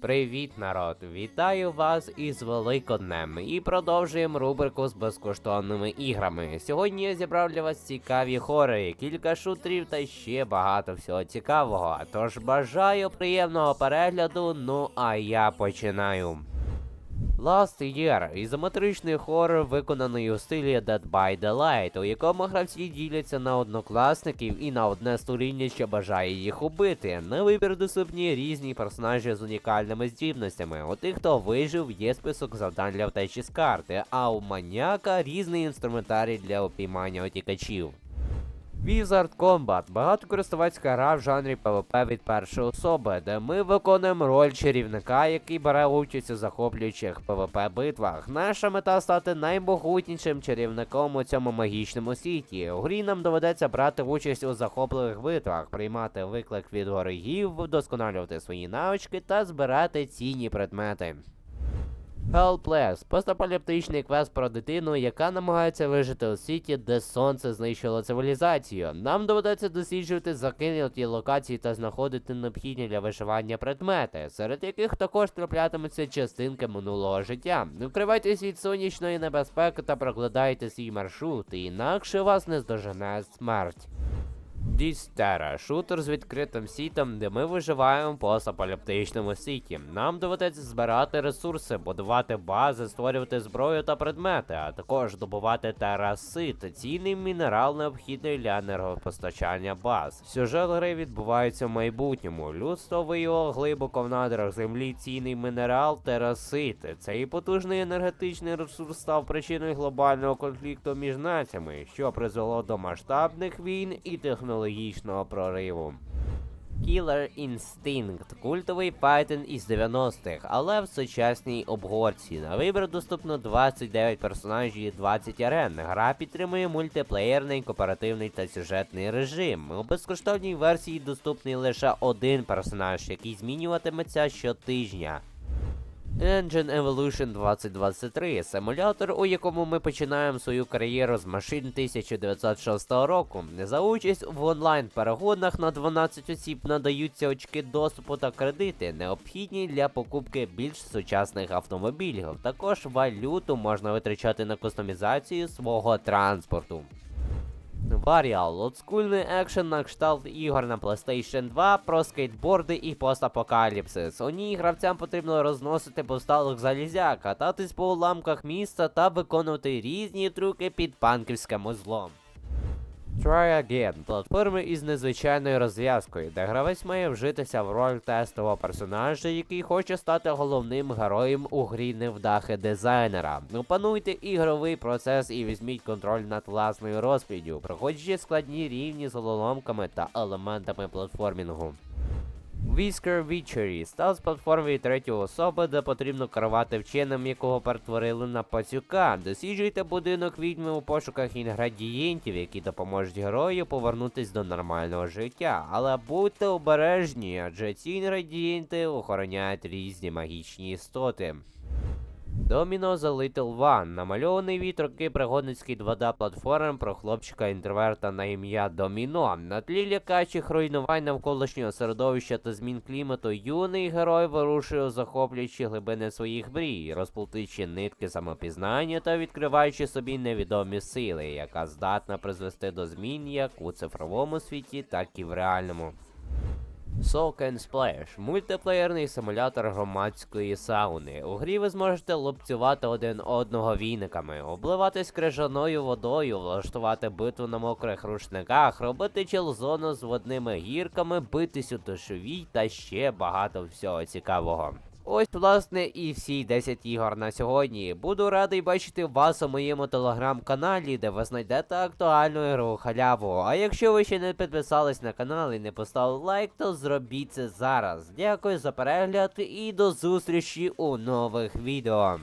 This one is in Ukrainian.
Привіт, народ! Вітаю вас із Великоднем і продовжуємо рубрику з безкоштовними іграми. Сьогодні я зібрав для вас цікаві хори, кілька шутерів та ще багато всього цікавого. Тож бажаю приємного перегляду. Ну а я починаю. Last Year – ізометричний хорор, виконаний у стилі Dead by Daylight, у якому гравці діляться на однокласників і на одне створіння, що бажає їх убити. На вибір доступні різні персонажі з унікальними здібностями. У тих, хто вижив, є список завдань для втечі з карти, а у маніака різний інструментарій для упіймання утікачів. Wizard Combat багатокористувацька гра в жанрі PvP від першої особи, де ми виконуємо роль чарівника, який бере участь у захоплюючих PvP битвах. Наша мета стати наймогутнішим чарівником у цьому магічному світі. У грі нам доведеться брати участь у захопливих битвах, приймати виклик від ворогів, вдосконалювати свої навички та збирати цінні предмети. Helpless – постапокаліптичний квест про дитину, яка намагається вижити у світі, де сонце знищило цивілізацію. Нам доведеться досліджувати закинуті локації та знаходити необхідні для виживання предмети, серед яких також траплятимуться частинки минулого життя. Укривайтесь від сонячної небезпеки та прокладайте свій маршрут, інакше вас не здожене смерть. Дістера шутер з відкритим світом, де ми виживаємо по апокаліптичному світі. Нам доведеться збирати ресурси, будувати бази, створювати зброю та предмети, а також добувати терасит, цінний мінерал необхідний для енергопостачання баз. Сюжет гри відбувається в майбутньому. Людство виявило глибоко в надрах землі цінний мінерал терасит. Цей потужний енергетичний ресурс став причиною глобального конфлікту між націями, що призвело до масштабних війн і технологічного прориву. Killer Instinct – культовий файтинг із 90-х, але в сучасній обгорці. На вибір доступно 29 персонажів і 20 арен. Гра підтримує мультиплеєрний, кооперативний та сюжетний режим. У безкоштовній версії доступний лише один персонаж, який змінюватиметься щотижня. Engine Evolution 2023 симулятор, у якому ми починаємо свою кар'єру з машин 1906 року. За участь в онлайн перегонах на 12 осіб надаються очки доступу та кредити, необхідні для покупки більш сучасних автомобілів. Також валюту можна витрачати на кастомізацію свого транспорту. Варіал олдскульний екшен на кшталт ігор на PlayStation 2 про скейтборди і постапокаліпсис. У ній гравцям потрібно розносити повсталих залізяк, кататись по уламках міста та виконувати різні трюки під панківським узлом. Try Again – платформи із незвичайною розв'язкою, де гравець має вжитися в роль тестового персонажа, який хоче стати головним героєм у грі невдахи дизайнера. Опануйте ігровий процес і візьміть контроль над власною розповіддю, проходячи складні рівні з головоломками та елементами платформінгу. Whisker Witchery став з платформою третьої особи, де потрібно керувати вченим, якого перетворили на пацюка. Досліджуйте будинок відьми у пошуках інгредієнтів, які допоможуть герою повернутись до нормального життя. Але будьте обережні, адже ці інгредієнти охороняють різні магічні істоти. Domino The Little One намальований від роки пригодницький 2D платформ про хлопчика інтроверта на ім'я Доміно. На тлі лякаючих руйнувань навколишнього середовища та змін клімату юний герой вирушує у захоплюючі глибини своїх мрій, розплутуючи нитки самопізнання та відкриваючи собі невідомі сили, яка здатна призвести до змін як у цифровому світі, так і в реальному. And Splash – мультиплеєрний симулятор громадської сауни. У грі ви зможете лупцювати один одного війниками, обливатись крижаною водою, влаштувати битву на мокрих рушниках, робити чилзону з водними гірками, битись у душовій та ще багато всього цікавого. Ось, власне, і всі 10 ігор на сьогодні. Буду радий бачити вас у моєму телеграм-каналі, де ви знайдете актуальну ігрову халяву. А якщо ви ще не підписались на канал і не поставили лайк, то зробіть це зараз. Дякую за перегляд і до зустрічі у нових відео.